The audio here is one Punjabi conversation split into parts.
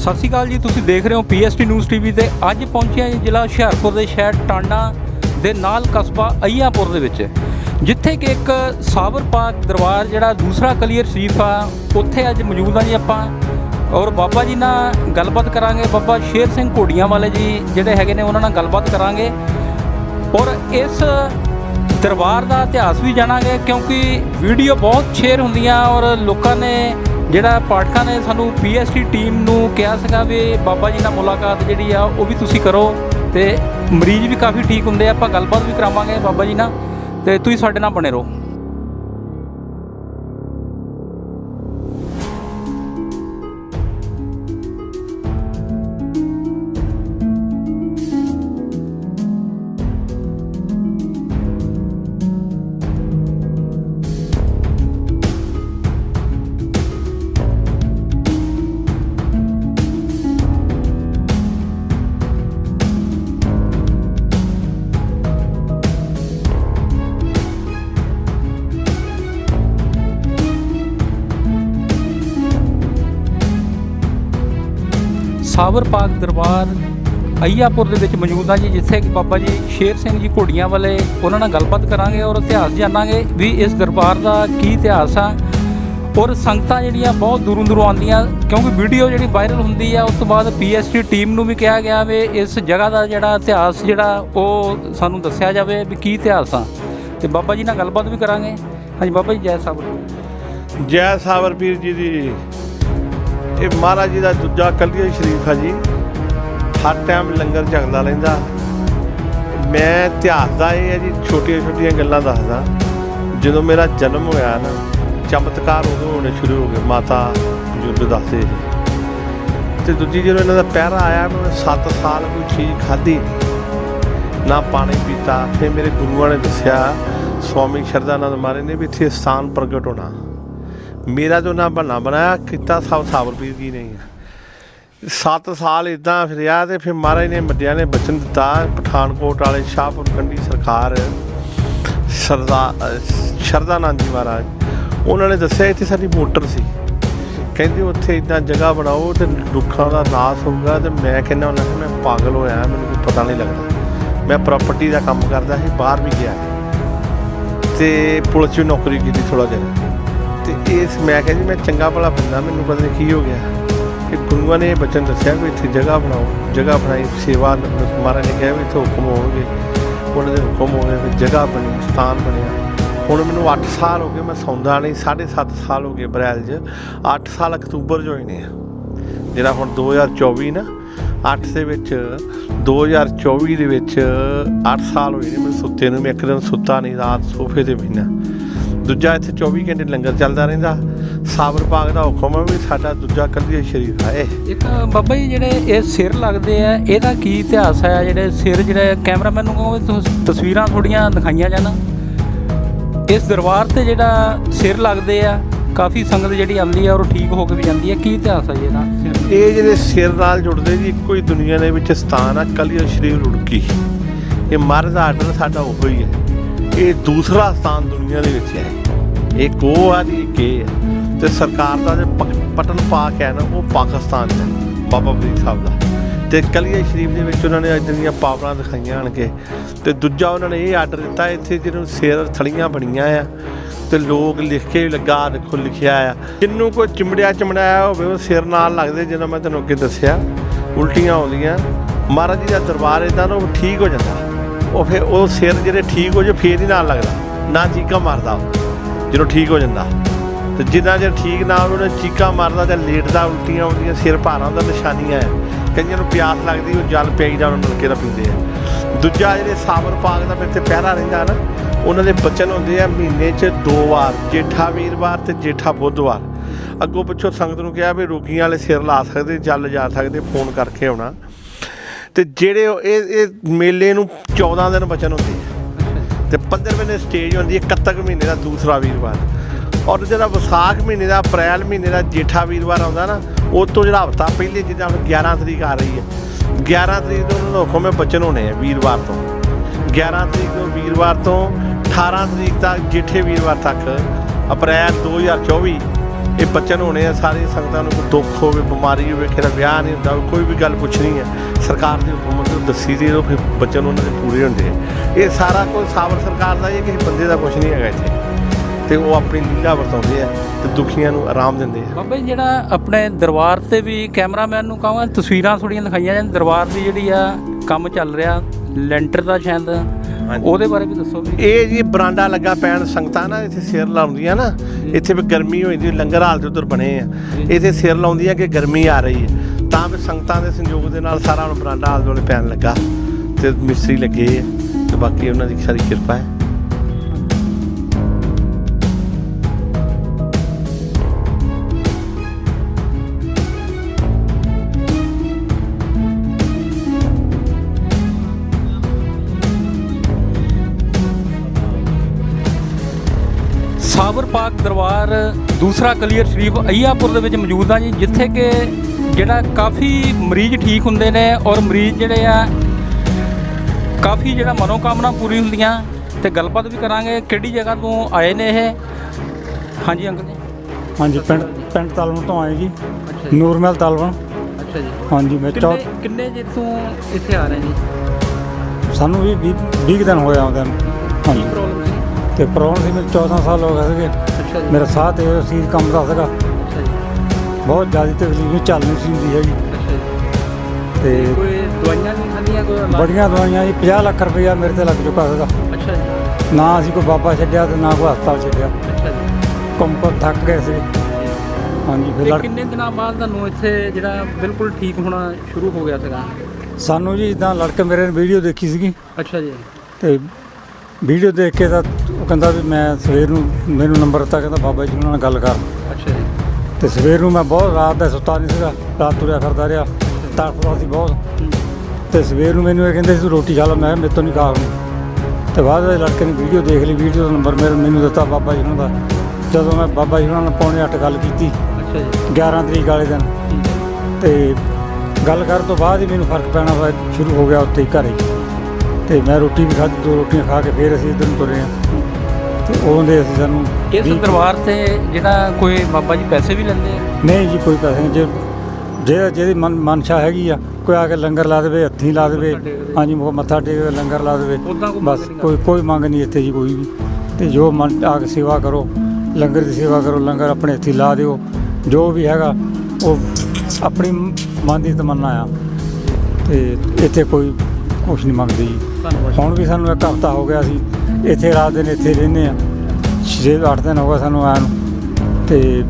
ਸਤਿ ਸ਼੍ਰੀ ਅਕਾਲ ਜੀ, ਤੁਸੀਂ ਦੇਖ ਰਹੇ ਹੋ ਪੀਐਸਟੀ ਨਿਊਜ਼ ਟੀਵੀ ਤੇ। ਅੱਜ ਪਹੁੰਚਿਆ ਜੀ ਜ਼ਿਲ੍ਹਾ ਹੁਸ਼ਿਆਰਪੁਰ ਦੇ ਸ਼ਹਿਰ ਟਾਂਡਾ ਦੇ ਨਾਲ ਕਸਬਾ ਅਈਆਪੁਰ ਦੇ ਵਿੱਚ, ਜਿੱਥੇ ਕਿ ਇੱਕ ਸਾਬਰ ਪਾਕ ਦਰਬਾਰ ਜਿਹੜਾ ਦੂਸਰਾ ਕਲੀਅਰ ਸ਼ਰੀਫ ਆ, ਉੱਥੇ ਅੱਜ ਮੌਜੂਦ ਆ ਜੀ ਆਪਾਂ। ਔਰ ਬਾਬਾ ਜੀ ਨਾਲ ਗੱਲਬਾਤ ਕਰਾਂਗੇ, ਬਾਬਾ ਸ਼ੇਰ ਸਿੰਘ ਘੋੜੀਆਂ ਵਾਲੇ ਜੀ ਜਿਹੜੇ ਹੈਗੇ ਨੇ, ਉਹਨਾਂ ਨਾਲ ਗੱਲਬਾਤ ਕਰਾਂਗੇ। ਔਰ ਇਸ ਦਰਬਾਰ ਦਾ ਇਤਿਹਾਸ ਵੀ ਜਾਣਾਂਗੇ, ਕਿਉਂਕਿ ਵੀਡੀਓ ਬਹੁਤ ਸ਼ੇਅਰ ਹੁੰਦੀਆਂ ਔਰ ਲੋਕਾਂ ਨੇ ਜਿਹੜਾ ਪਾਠਕਾਂ ਨੇ ਸਾਨੂੰ ਪੀਐਸਟੀ ਟੀਮ ਨੂੰ ਕਿਹਾ ਸੀਗਾ ਵੀ ਬਾਬਾ ਜੀ ਨਾਲ ਮੁਲਾਕਾਤ ਜਿਹੜੀ ਆ, ਉਹ ਵੀ ਤੁਸੀਂ ਕਰੋ ਤੇ ਮਰੀਜ਼ ਵੀ ਕਾਫੀ ਠੀਕ ਹੁੰਦੇ ਆ, ਆਪਾਂ ਗੱਲਬਾਤ ਵੀ ਕਰਾਵਾਂਗੇ ਬਾਬਾ ਜੀ ਨਾਲ ਤੇ ਤੁਸੀਂ ਸਾਡੇ ਨਾਲ ਬਣੇ ਰਹੋ। ਸਾਵਰ ਪਾਕ ਦਰਬਾਰ ਅਈਆਪੁਰ ਦੇ ਵਿੱਚ ਮੌਜੂਦ ਆ ਜੀ, ਜਿੱਥੇ ਕਿ ਬਾਬਾ ਜੀ ਸ਼ੇਰ ਸਿੰਘ ਜੀ ਘੋੜੀਆਂ ਵਾਲੇ ਉਹਨਾਂ ਨਾਲ ਗੱਲਬਾਤ ਕਰਾਂਗੇ ਔਰ ਇਤਿਹਾਸ ਜਾਣਾਂਗੇ ਵੀ ਇਸ ਦਰਬਾਰ ਦਾ ਕੀ ਇਤਿਹਾਸ ਆ। ਔਰ ਸੰਗਤਾਂ ਜਿਹੜੀਆਂ ਬਹੁਤ ਦੂਰੋਂ ਦੂਰੋਂ ਆਉਂਦੀਆਂ, ਕਿਉਂਕਿ ਵੀਡੀਓ ਜਿਹੜੀ ਵਾਇਰਲ ਹੁੰਦੀ ਆ, ਉਸ ਤੋਂ ਬਾਅਦ ਪੀਐਸਟੀ ਟੀਮ ਨੂੰ ਵੀ ਕਿਹਾ ਗਿਆ ਵੀ ਇਸ ਜਗ੍ਹਾ ਦਾ ਜਿਹੜਾ ਇਤਿਹਾਸ ਜਿਹੜਾ ਉਹ ਸਾਨੂੰ ਦੱਸਿਆ ਜਾਵੇ ਵੀ ਕੀ ਇਤਿਹਾਸ ਆ। ਤੇ ਬਾਬਾ ਜੀ ਨਾਲ ਗੱਲਬਾਤ ਵੀ ਕਰਾਂਗੇ। ਹਾਂਜੀ, ਬਾਬਾ ਜੀ, ਜੈ ਸਾਬਰ। ਜੈ ਸਾਬਰਪੀਰ ਜੀ ਦੀ ਇਹ ਮਹਾਰਾਜ ਜੀ ਦਾ ਦੂਜਾ ਕਲੀਆ ਸ਼ਰੀਫ ਆ ਜੀ। ਹਰ ਟਾਈਮ ਲੰਗਰ ਜਗਦਾ ਰਹਿੰਦਾ। ਮੈਂ ਇਤਿਹਾਸ ਦਾ ਇਹ ਹੈ ਜੀ ਛੋਟੀਆਂ ਛੋਟੀਆਂ ਗੱਲਾਂ ਦੱਸਦਾ। ਜਦੋਂ ਮੇਰਾ ਜਨਮ ਹੋਇਆ ਨਾ, ਚਮਤਕਾਰ ਉਦੋਂ ਹੋਣੇ ਸ਼ੁਰੂ ਹੋ ਗਏ, ਮਾਤਾ ਬਜ਼ੁਰਗ ਦੱਸਦੇ ਸੀ। ਤੇ ਦੂਜੀ ਜਦੋਂ ਇਹਨਾਂ ਦਾ ਪਹਿਰਾ ਆਇਆ, ਮੈਂ 7 ਸਾਲ ਕੋਈ ਚੀਜ਼ ਖਾਧੀ ਨਹੀਂ ਨਾ ਪਾਣੀ ਪੀਤਾ, ਫਿਰ ਮੇਰੇ ਗੁਰੂਆਂ ਨੇ ਦੱਸਿਆ, ਸਵਾਮੀ ਸ਼ਰਦਾਨੰਦ ਮਹਾਰਾਜ ਨੇ ਵੀ ਇੱਥੇ ਸਥਾਨ ਪ੍ਰਗਟ ਹੋਣਾ। ਮੇਰਾ ਜੋ ਨਾ ਬਣਾ ਬਣਾਇਆ, ਕੀਤਾ ਸਭ ਸਾਬਰ ਕੀ ਨਹੀਂ ਨੇ। 7 ਸਾਲ ਇਦਾਂ ਫਿਰਿਆ ਤੇ ਫਿਰ ਮਹਾਰਾਜ ਨੇ ਮੱਡਿਆਂ ਨੇ ਬਚਨ ਦਿੱਤਾ, ਪਠਾਨਕੋਟ ਵਾਲੇ ਸ਼ਾਹਪੁਰ ਕੰਡੀ ਸਰਕਾਰ, ਸਰਦਾ ਸ਼ਰਦਾਨੰਦ ਜੀ ਮਹਾਰਾਜ। ਉਹਨਾਂ ਨੇ ਦੱਸਿਆ ਇੱਥੇ ਸਾਡੀ ਮੋਟਰ ਸੀ। ਕਹਿੰਦੇ ਉੱਥੇ ਇਦਾਂ ਜਗ੍ਹਾ ਬਣਾਓ ਤੇ ਦੁੱਖਾਂ ਦਾ ਨਾਸ ਹੋਊਗਾ ਤੇ ਮੈਂ ਕਹਿੰਦਾ ਉਹਨਾਂ ਨੂੰ, ਮੈਂ ਪਾਗਲ ਹੋਇਆ, ਮੈਨੂੰ ਕੋਈ ਪਤਾ ਨਹੀਂ ਲੱਗਦਾ। ਮੈਂ ਪ੍ਰਾਪਰਟੀ ਦਾ ਕੰਮ ਕਰਦਾ ਸੀ, ਬਾਹਰ ਵੀ ਗਿਆ। ਤੇ ਪੁਲਿਸ 'ਚ ਵੀ ਨੌਕਰੀ ਕੀਤੀ ਥੋੜਾ ਜਿਹਾ। ਤੇ ਇਸ ਮੈਂ ਕਿਹਾ ਜੀ, ਮੈਂ ਚੰਗਾ ਭਲਾ ਬੰਦਾ, ਮੈਨੂੰ ਪਤਾ ਨਹੀਂ ਕੀ ਹੋ ਗਿਆ। ਕਿ ਗੁਰੂਆਂ ਨੇ ਇਹ ਬਚਨ ਦੱਸਿਆ ਵੀ ਇੱਥੇ ਜਗ੍ਹਾ ਬਣਾਓ, ਜਗ੍ਹਾ ਬਣਾਈ, ਸੇਵਾ ਮਹਾਰਾਜ ਨੇ ਕਿਹਾ ਵੀ ਇੱਥੇ ਹੁਕਮ ਹੋਣਗੇ। ਉਹਨਾਂ ਦੇ ਹੁਕਮ ਹੋ ਗਏ ਵੀ ਜਗ੍ਹਾ ਬਣੀ, ਸਥਾਨ ਬਣਿਆ। ਹੁਣ ਮੈਨੂੰ 8 ਸਾਲ ਹੋ ਗਏ, ਮੈਂ ਸੌਂਦਾ ਨਹੀਂ 7.5 ਸਾਲ ਹੋ ਗਏ ਅਪ੍ਰੈਲ 'ਚ। 8 ਸਾਲ ਅਕਤੂਬਰ 'ਚ ਹੋਏ ਨੇ। ਜਿਹੜਾ ਹੁਣ 2024 ਨਾ 8 ਦੇ ਵਿੱਚ 2024 ਦੇ ਵਿੱਚ 8 ਸਾਲ ਹੋਏ ਨੇ, ਮੈਨੂੰ ਸੁੱਤੇ ਨੂੰ, ਮੈਂ ਇੱਕ ਦਿਨ ਸੁੱਤਾ ਨਹੀਂ, ਰਾਤ ਸੋਫੇ ਤੇ ਬਹਿਣਾ ਦੂਜਾ ਇੱਥੇ 24 ਘੰਟੇ ਲੰਗਰ ਚੱਲਦਾ ਰਹਿੰਦਾ। ਸਾਬਰ ਬਾਗ ਦਾ ਹੁਕਮ ਹੈ ਵੀ ਸਾਡਾ ਦੂਜਾ ਕੱਲੀਆ ਸ਼ਰੀਫ ਹੈ ਇਹ। ਇੱਕ ਬਾਬਾ ਜੀ ਜਿਹੜੇ ਇਹ ਸਿਰ ਲੱਗਦੇ ਆ ਇਹਦਾ ਕੀ ਇਤਿਹਾਸ ਹੈ? ਜਿਹੜੇ ਸਿਰ ਜਿਹੜੇ ਕੈਮਰਾਮੈਨ ਨੂੰ ਕਹੋ ਤੁਸੀਂ ਤਸਵੀਰਾਂ ਥੋੜੀਆਂ ਦਿਖਾਈਆਂ ਜਾਣ। ਇਸ ਦਰਬਾਰ ਤੇ ਜਿਹੜਾ ਸਿਰ ਲੱਗਦੇ ਆ ਕਾਫੀ ਸੰਗਤ ਜਿਹੜੀ ਆਉਂਦੀ ਆ ਔਰ ਠੀਕ ਹੋ ਕੇ ਵੀ ਜਾਂਦੀ ਹੈ ਕੀ ਇਤਿਹਾਸ ਹੈ ਇਹਦਾ ਇਹ ਜਿਹੜੇ ਸਿਰ ਨਾਲ ਜੁੜਦੇ ਜੀ ਇੱਕੋ ਹੀ ਦੁਨੀਆ ਦੇ ਵਿੱਚ ਸਥਾਨ ਆ ਕਲੀਆ ਸ਼ਰੀਫ ਰੁੜਕੀ ਇਹ ਮਹਾਰਾਜ ਦਾ ਆਰਡਰ ਸਾਡਾ ਉਹੋ ਹੀ ਹੈ। ਇਹ ਦੂਸਰਾ ਸਥਾਨ ਦੁਨੀਆ ਦੇ ਵਿੱਚ ਹੈ। ਇੱਕ ਉਹ ਆ ਜੀ ਇੱਕ ਇਹ ਹੈ ਤੇ ਸਰਕਾਰ ਦਾ ਜੇ ਪਟਨ ਪਾਕ ਹੈ ਨਾ, ਉਹ ਪਾਕਿਸਤਾਨ 'ਚ ਬਾਬਾ ਫਰੀਦ ਸਾਹਿਬ ਦਾ। ਤੇ ਕਲੀਏ ਸ਼ਰੀਫ ਦੇ ਵਿੱਚ ਉਹਨਾਂ ਨੇ ਅੱਜ ਦੀਆਂ ਪਾਵਰਾਂ ਦਿਖਾਈਆਂ ਆਣ ਕੇ ਤੇ ਦੂਜਾ ਉਹਨਾਂ ਨੇ ਇਹ ਆਰਡਰ ਦਿੱਤਾ, ਇੱਥੇ ਜਿਹਨੂੰ ਸਿਰ ਥਲੀਆਂ ਬਣੀਆਂ ਆ, ਤੇ ਲੋਕ ਲਿਖ ਕੇ ਲੱਗਾ, ਦੇਖੋ ਲਿਖਿਆ ਆ। ਜਿੰਨੂੰ ਕੋਈ ਚਿਮੜਿਆ ਚਮੜਾਇਆ ਹੋਵੇ, ਉਹ ਸਿਰ ਨਾਲ ਲੱਗਦੇ ਜਦੋਂ ਮੈਂ ਤੁਹਾਨੂੰ ਅੱਗੇ ਦੱਸਿਆ, ਉਲਟੀਆਂ ਆਉਂਦੀਆਂ। ਮਹਾਰਾਜ ਜੀ ਦਾ ਦਰਬਾਰ ਇਦਾਂ ਨਾ ਉਹ ਠੀਕ ਹੋ ਜਾਂਦਾ। ਉਹ ਫਿਰ ਉਹ ਸਿਰ ਜਿਹੜੇ ਠੀਕ ਹੋ ਜੇ ਫੇਰ ਹੀ ਨਾਲ ਲੱਗਦਾ। ਨਾ ਚੀਕਾ ਮਾਰਦਾ ਉਹ, ਜਦੋਂ ਠੀਕ ਹੋ ਜਾਂਦਾ। ਤੇ ਜਿੱਦਾਂ ਜੇ ਠੀਕ ਨਾ ਉਹਨੇ ਚੀਕਾ ਮਾਰਦਾ ਤੇ ਲੇਟਦਾ ਉਲਟੀਆਂ ਆਉਂਦੀਆਂ ਸਿਰ ਭਾਰਾ ਹੁੰਦਾ ਨਿਸ਼ਾਨੀਆਂ ਹੈ। ਕਈਆਂ ਨੂੰ ਪਿਆਸ ਲੱਗਦੀ ਉਹ ਜਲ ਪਿਆਈਦਾ ਉਹਨਾਂ ਨਲਕੇ ਦਾ ਪੀਂਦੇ ਆ। ਦੂਜਾ ਜਿਹੜੇ ਸਾਵਰ ਪਾਕ ਦਾ ਇੱਥੇ ਪਹਿਰਾ ਰਹਿੰਦਾ ਨਾ ਉਹਨਾਂ ਦੇ ਬਚਨ ਹੁੰਦੇ ਆ ਮਹੀਨੇ 'ਚ ਦੋ ਵਾਰ ਜੇਠਾ ਵੀਰਵਾਰ ਤੇ ਜੇਠਾ ਬੁੱਧਵਾਰ। ਅੱਗੋਂ ਪਿੱਛੋਂ ਸੰਗਤ ਨੂੰ ਕਿਹਾ ਵੀ ਰੋਗੀਆਂ ਵਾਲੇ ਸਿਰ ਲਾ ਸਕਦੇ ਜਲ ਜਾ ਸਕਦੇ ਫੋਨ ਕਰਕੇ ਆਉਣਾ। ਤੇ ਜਿਹੜੇ ਉਹ- ਇਹ ਇਹ ਮੇਲੇ ਨੂੰ 14 ਦਿਨ ਬਚਨ ਹੁੰਦੀ ਹੈ ਤੇ 15ਵੇਂ ਦਿਨ ਸਟੇਜ ਹੁੰਦੀ ਹੈ ਕੱਤਕ ਮਹੀਨੇ ਦਾ, ਦੂਸਰਾ ਵੀਰਵਾਰ। ਔਰ ਜਿਹੜਾ ਵਿਸਾਖ ਮਹੀਨੇ ਦਾ, ਅਪ੍ਰੈਲ ਮਹੀਨੇ ਦਾ ਜੇਠਾ ਵੀਰਵਾਰ ਆਉਂਦਾ ਨਾ, ਉਹ ਤੋਂ ਜਿਹੜਾ ਹਫਤਾ ਪਹਿਲੇ ਜਿੱਦਾਂ ਹੁਣ 11 ਤਰੀਕ ਆ ਰਹੀ ਹੈ 11 ਤਰੀਕ ਤੋਂ ਉਹਨਾਂ ਦਾ ਹੁਕਮ ਹੈ ਬਚਨ ਹੋਣੇ ਆ ਵੀਰਵਾਰ ਤੋਂ। 11 ਤਰੀਕ ਤੋਂ ਵੀਰਵਾਰ ਤੋਂ 18 ਤਰੀਕ ਤੱਕ ਜੇਠੇ ਵੀਰਵਾਰ ਤੱਕ, ਅਪ੍ਰੈਲ 2024 ਇਹ ਬਚਨ ਹੋਣੇ ਆ, ਸਾਰੇ ਸੰਗਤਾਂ ਨੂੰ ਕੋਈ ਦੁੱਖ ਹੋਵੇ, ਬਿਮਾਰੀ ਹੋਵੇ, ਕਿਸੇ ਦਾ ਵਿਆਹ ਨਹੀਂ ਹੁੰਦਾ, ਕੋਈ ਵੀ ਗੱਲ ਪੁੱਛਣੀ ਹੈ, ਸਰਕਾਰ ਦੀ ਹੁਕਮ ਨੂੰ ਦੱਸੀ ਦੀ ਉਹ ਫਿਰ ਬਚਨ ਉਹਨਾਂ ਦੇ ਪੂਰੇ ਹੁੰਦੇ ਇਹ ਸਾਰਾ ਕੁਝ ਸਾਬਰ ਸਰਕਾਰ ਦਾ ਇਹ ਕਿਸੇ ਬੰਦੇ ਦਾ ਕੁਝ ਨਹੀਂ ਹੈਗਾ ਇੱਥੇ। ਤੇ ਉਹ ਆਪਣੀ ਲੀਲਾ ਵਰਤਾਉਂਦੇ ਆ ਤੇ ਦੁਖੀਆਂ ਨੂੰ ਆਰਾਮ ਦਿੰਦੇ ਆ। ਬਾਬਾ ਜੀ ਜਿਹੜਾ ਆਪਣੇ ਦਰਬਾਰ ਤੇ ਵੀ ਕੈਮਰਾਮੈਨ ਨੂੰ ਕਹਾਂਗਾ ਤਸਵੀਰਾਂ ਥੋੜੀਆਂ ਦਿਖਾਈਆਂ ਜਾਣ ਦਰਬਾਰ ਦੀ ਜਿਹੜੀ ਆ ਕੰਮ ਚੱਲ ਰਿਹਾ ਲੈਂਟਰ ਦਾ ਸ਼ਾਇਦ ਉਹਦੇ ਬਾਰੇ ਵੀ ਦੱਸੋ ਵੀ। ਇਹ ਜੀ ਬਰਾਂਡਾ ਲੱਗਾ ਪੈਣ ਸੰਗਤਾਂ ਨਾ ਇੱਥੇ ਸਿਰ ਲਾਉਂਦੀਆਂ ਨਾ ਇੱਥੇ ਵੀ ਗਰਮੀ ਹੋਈ ਦੀ ਲੰਗਰ ਹਾਲ ਤੇ ਉਧਰ ਬਣੇ ਆ। ਇੱਥੇ ਸਿਰ ਲਾਉਂਦੀਆਂ ਕਿ ਗਰਮੀ ਆ ਰਹੀ ਹੈ। ਤਾਂ ਵੀ ਸੰਗਤਾਂ ਦੇ ਸੰਯੋਗ ਦੇ ਨਾਲ ਸਾਰਾ ਹੁਣ ਬਰਾਂਡਾ ਹਾਲ ਦੋਲੇ ਪੈਣ ਲੱਗਾ ਤੇ ਮਿਸਤਰੀ ਲੱਗੇ ਆ ਤੇ ਬਾਕੀ ਉਹਨਾਂ ਦੀ ਸਾਰੀ ਕਿਰਪਾ ਹੈ। ਪਾਕ ਦਰਬਾਰ ਦੂਸਰਾ ਕਲੀਅਰ ਸ਼ਰੀਫ ਅਈਆਪੁਰ ਦੇ ਵਿੱਚ ਮੌਜੂਦ ਆ ਜੀ ਜਿੱਥੇ ਕਿ ਜਿਹੜਾ ਕਾਫੀ ਮਰੀਜ਼ ਠੀਕ ਹੁੰਦੇ ਨੇ ਔਰ ਮਰੀਜ਼ ਜਿਹੜੇ ਆ ਕਾਫੀ ਜਿਹੜਾ ਮਨੋਕਾਮਨਾ ਪੂਰੀ ਹੁੰਦੀਆਂ ਤੇ ਗੱਲਬਾਤ ਵੀ ਕਰਾਂਗੇ ਕਿਹੜੀ ਜਗ੍ਹਾ ਤੋਂ ਆਏ ਨੇ ਇਹ। ਹਾਂਜੀ ਅੰਕਲ ਜੀ। ਹਾਂਜੀ ਪਿੰਡ ਪਿੰਡ ਤਲਵਣ ਤੋਂ ਆਏ ਜੀ। ਨੂਰਮਹਿਲ ਤਲਵਣ। ਅੱਛਾ ਜੀ। ਹਾਂਜੀ ਮੈਂ ਚੌ ਕਿੰਨੇ ਚਿਰ ਤੋਂ ਇੱਥੇ ਆ ਰਹੇ ਜੀ ਸਾਨੂੰ ਵੀ 20 ਕੁ ਦਿਨ ਹੋਏ ਆਉਂਦੇ ਨੂੰ। ਹਾਂਜੀ। ਪ੍ਰੋਬਲਮ ਤੇ ਪ੍ਰੋਬਲਮ ਸੀ ਮੈਨੂੰ 14 ਸਾਲ ਹੋ ਗਏ ਸੀਗੇ। ਮੇਰਾ ਸਾਹ ਤੇ ਸੀ ਕੰਮ ਦਾ ਸੀਗਾ। ਬਹੁਤ ਜ਼ਿਆਦਾ ਤਕਲੀਫ ਚੱਲ ਨਹੀਂ ਸੀ ਹੁੰਦੀ ਹੈਗੀ। ਤੇ ਕੋਈ ਦਵਾਈਆਂ ਨਹੀਂ ਖਾਂਦੀਆਂ ਕੋਈ? ਬੜੀਆਂ ਦਵਾਈਆਂ ਜੀ 50 ਲੱਖ ਰੁਪਇਆ ਮੇਰੇ ਤੇ ਲੱਗ ਚੁੱਕਾ ਸੀਗਾ। ਅੱਛਾ ਜੀ। ਨਾ ਅਸੀਂ ਕੋਈ ਬਾਬਾ ਛੱਡਿਆ ਤੇ ਨਾ ਕੋਈ ਹਸਪਤਾਲ ਛੱਡਿਆ। ਅੱਛਾ ਜੀ। ਕੰਮ ਕਰ ਥੱਕ ਗਏ ਸੀ ਹਾਂਜੀ ਫਿਰ ਕਿੰਨੇ ਦਿਨਾਂ ਬਾਅਦ ਤੁਹਾਨੂੰ ਇੱਥੇ ਜਿਹੜਾ ਬਿਲਕੁਲ ਠੀਕ ਹੋਣਾ ਸ਼ੁਰੂ ਹੋ ਗਿਆ ਸੀਗਾ? ਸਾਨੂੰ ਜੀ ਇਦਾਂ ਲੜਕੇ ਮੇਰੇ ਨੇ ਵੀਡੀਓ ਦੇਖੀ ਸੀਗੀ। ਅੱਛਾ ਜੀ। ਤੇ ਵੀਡੀਓ ਦੇਖ ਕੇ ਤਾਂ ਉਹ ਕਹਿੰਦਾ ਵੀ ਮੈਂ ਸਵੇਰ ਨੂੰ ਮੈਨੂੰ ਨੰਬਰ ਦਿੱਤਾ ਕਹਿੰਦਾ ਬਾਬਾ ਜੀ ਉਹਨਾਂ ਨਾਲ ਗੱਲ ਕਰ। ਅੱਛਾ ਜੀ। ਤੇ ਸਵੇਰ ਨੂੰ ਮੈਂ ਬਹੁਤ ਰਾਤ ਦਾ ਸੁੱਤਾ ਨਹੀਂ ਸੀਗਾ ਰਾਤ ਤੁਰਿਆ ਫਿਰਦਾ ਰਿਹਾ ਤੜਫਦਾ ਸੀ ਬਹੁਤ। ਤੇ ਸਵੇਰ ਨੂੰ ਮੈਨੂੰ ਇਹ ਕਹਿੰਦੇ ਸੀ ਤੂੰ ਰੋਟੀ ਖਾ ਲੈ। ਮੈਂ ਮੇਰੇ ਤੋਂ ਨਹੀਂ ਖਾ ਹੋਣੀ। ਤੇ ਬਾਅਦ ਵਿੱਚ ਲੜਕੇ ਨੇ ਵੀਡੀਓ ਦੇਖ ਲਈ ਵੀਡੀਓ ਦਾ ਨੰਬਰ ਮੇਰੇ ਮੈਨੂੰ ਦਿੱਤਾ ਬਾਬਾ ਜੀ ਉਹਨਾਂ ਦਾ। ਜਦੋਂ ਮੈਂ ਬਾਬਾ ਜੀ ਉਹਨਾਂ ਨਾਲ ਪੌਣੇ ਅੱਠ ਗੱਲ ਕੀਤੀ ਅੱਛਾ ਜੀ। 11 ਤਰੀਕ ਵਾਲੇ ਦਿਨ। ਤੇ ਗੱਲ ਕਰਨ ਤੋਂ ਬਾਅਦ ਹੀ ਮੈਨੂੰ ਫ਼ਰਕ ਪੈਣਾ ਸ਼ੁਰੂ ਹੋ ਗਿਆ ਉੱਥੇ ਹੀ ਘਰੇ। ਤੇ ਮੈਂ ਰੋਟੀ ਵੀ ਖਾਧੀ ਦੋ ਰੋਟੀਆਂ ਖਾ ਕੇ ਫੇਰ ਅਸੀਂ ਇੱਧਰ ਨੂੰ ਤੁਰੇ ਹਾਂ। ਤੇ ਉਹਦੇ ਅਸੀਂ ਸਾਨੂੰ ਇਸ ਵੀਹ- ਦਰਬਾਰ ਤੇ ਜਿਹੜਾ ਕੋਈ ਬਾਬਾ ਜੀ ਪੈਸੇ ਵੀ ਲੈਂਦੇ ਆ? ਨਹੀਂ ਜੀ ਕੋਈ ਪੈਸੇ ਨਹੀਂ। ਜੇ ਜਿਹੜਾ ਜਿਹਦੀ ਮਨ ਮਨਸ਼ਾ ਹੈਗੀ ਆ ਕੋਈ ਆ ਕੇ ਲੰਗਰ ਲਾ ਦੇਵੇ ਹੱਥੀਂ ਲਾ ਦੇਵੇ ਮੱਥਾ ਟੇਕ ਦੇ। ਹਾਂਜੀ ਮੱਥਾ ਟੇਕ ਕੇ ਲੰਗਰ ਲਾ ਦੇਵੇ ਉੱਦਾਂ ਕੋਈ ਬਸ ਮੰਗ ਨਹੀਂ ਕੋਈ ਕੋਈ ਮੰਗ ਨਹੀਂ ਇੱਥੇ ਜੀ ਕੋਈ ਵੀ। ਤੇ ਜੋ ਮਨ ਆ ਕੇ ਸੇਵਾ ਕਰੋ ਲੰਗਰ ਦੀ ਸੇਵਾ ਕਰੋ ਲੰਗਰ ਆਪਣੇ ਹੱਥੀਂ ਲਾ ਦਿਓ। ਜੋ ਵੀ ਹੈਗਾ ਉਹ ਆਪਣੀ ਮਨ ਦੀ ਤਮੰਨਾ ਆ। ਤੇ ਇੱਥੇ ਕੋਈ ਕੁਛ ਨਹੀਂ ਮੰਗਦੇ ਜੀ। ਹੁਣ ਵੀ ਸਾਨੂੰ ਇੱਕ ਹਫਤਾ ਹੋ ਗਿਆ ਸੀ ਇੱਥੇ ਰਾਤ ਦਿਨ ਇੱਥੇ ਰਹਿੰਦੇ ਆ 6-8 ਦਿਨ ਹੋ ਗਏ ਸਾਨੂੰ ਨੂੰ। ਤੇ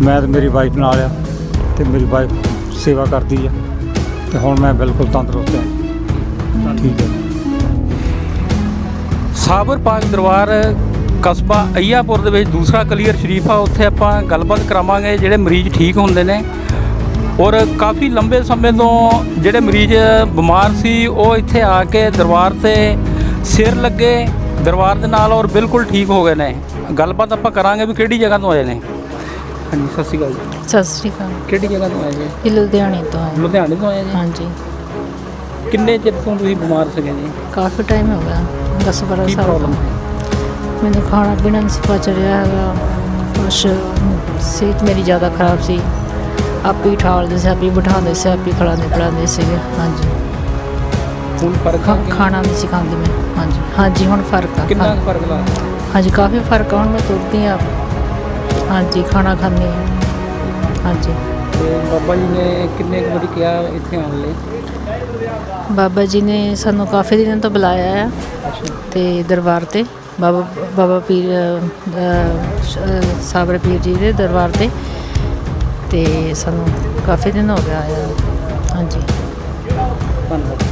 ਮੈਂ ਤੇ ਮੇਰੀ ਵਾਈਫ ਨਾਲ ਆ ਤੇ ਮੇਰੀ ਵਾਈਫ ਸੇਵਾ ਕਰਦੀ ਆ। ਤੇ ਹੁਣ ਮੈਂ ਬਿਲਕੁਲ ਤੰਦਰੁਸਤ ਹਾਂ। ਠੀਕ ਹੈ। ਸਾਬਰ ਪਾਕ ਦਰਬਾਰ ਕਸਬਾ ਅਈਆਪੁਰ ਦੇ ਵਿੱਚ ਦੂਸਰਾ ਕਲੀਅਰ ਸ਼ਰੀਫ ਆ। ਉੱਥੇ ਆਪਾਂ ਗੱਲਬਾਤ ਕਰਾਵਾਂਗੇ ਜਿਹੜੇ ਮਰੀਜ਼ ਠੀਕ ਹੁੰਦੇ ਨੇ। ਔਰ ਕਾਫੀ ਲੰਬੇ ਸਮੇਂ ਤੋਂ ਜਿਹੜੇ ਮਰੀਜ਼ ਬਿਮਾਰ ਸੀ ਉਹ ਇੱਥੇ ਆ ਕੇ ਦਰਬਾਰ ਤੇ ਸਿਰ ਲੱਗੇ ਦਰਬਾਰ ਦੇ ਨਾਲ ਔਰ ਬਿਲਕੁਲ ਠੀਕ ਹੋ ਗਏ ਨੇ। ਗੱਲਬਾਤ ਆਪਾਂ ਕਰਾਂਗੇ ਵੀ ਕਿਹੜੀ ਜਗ੍ਹਾ ਤੋਂ ਆਏ ਨੇ। ਹਾਂਜੀ ਸਤਿ ਸ਼੍ਰੀ ਅਕਾਲ ਜੀ। ਸਤਿ ਸ਼੍ਰੀ ਅਕਾਲ। ਕਿਹੜੀ ਜਗ੍ਹਾ ਤੋਂ ਆਏ ਜੀ? ਇਹ ਲੁਧਿਆਣੇ ਤੋਂ ਆਏ। ਲੁਧਿਆਣੇ ਤੋਂ ਆਏ ਜੀ? ਹਾਂਜੀ। ਕਿੰਨੇ ਚਿਰ ਤੋਂ ਤੁਸੀਂ ਬਿਮਾਰ ਸੀਗੇ ਜੀ? ਕਾਫੀ ਟਾਈਮ ਹੋ ਗਿਆ 10 12 ਕੀ ਸਾਲ ਪ੍ਰੋਬਲਮ ਮੈਨੂੰ ਖਾਣਾ ਪੀਣਾ ਨਹੀਂ ਸੀ ਪਚ ਰਿਹਾ ਹੈਗਾ ਕੁਛ ਸਿਹਤ ਮੇਰੀ ਜ਼ਿਆਦਾ ਖਰਾਬ ਸੀ। ਆਪੇ ਹੀ ਠਾਲਦੇ ਸੀ ਆਪੇ ਹੀ ਬਿਠਾਉਂਦੇ ਸੀ ਆਪੇ ਹੀ ਖਿਲਾਉਂਦੇ ਪਿਲਾਉਂਦੇ ਸੀਗੇ। ਹਾਂਜੀ। ਹੁਣ ਫ਼ਰਕ ਖਾ- ਆ ਖਾਣਾ ਨਹੀਂ ਸੀ ਖਾਂਦੀ ਮੈਂ। ਹਾਂਜੀ। ਹਾਂਜੀ ਹੁਣ ਫ਼ਰਕ ਆ। ਕਿੰਨਾ ਹਾਂ- ਕੁ ਫ਼ਰਕ ਲਾ? ਹਾਂਜੀ ਕਾਫੀ ਫ਼ਰਕ ਆ ਹੁਣ ਮੈਂ ਤੁਰਦੀ ਆ। ਹਾਂਜੀ ਖਾਣਾ ਖਾਂਦੀ ਹਾਂ ਹਾਂਜੀ। ਤੇ ਬਾਬਾ ਜੀ ਨੇ ਕਿੰਨੇ ਕੁ ਵਾਰੀ ਕਿਹਾ ਇੱਥੇ ਆਉਣ ਲਈ? ਬਾਬਾ ਜੀ ਨੇ ਸਾਨੂੰ ਕਾਫੀ ਦਿਨਾਂ ਤੋਂ ਬੁਲਾਇਆ ਆ। ਤੇ ਦਰਬਾਰ ਤੇ ਬਾਬਾ ਬਾਬਾ ਪੀਰ ਅ, ਅ, ਸ਼- ਅ, ਸਾਬਰ ਪੀਰ ਜੀ ਦੇ ਦਰਬਾਰ ਤੇ। ਤੇ ਸਾਨੂੰ ਕਾਫੀ ਦਿਨ ਹੋ ਗਿਆ ਆਇਆ। ਹਾਂਜੀ। ਧੰਨਵਾਦ।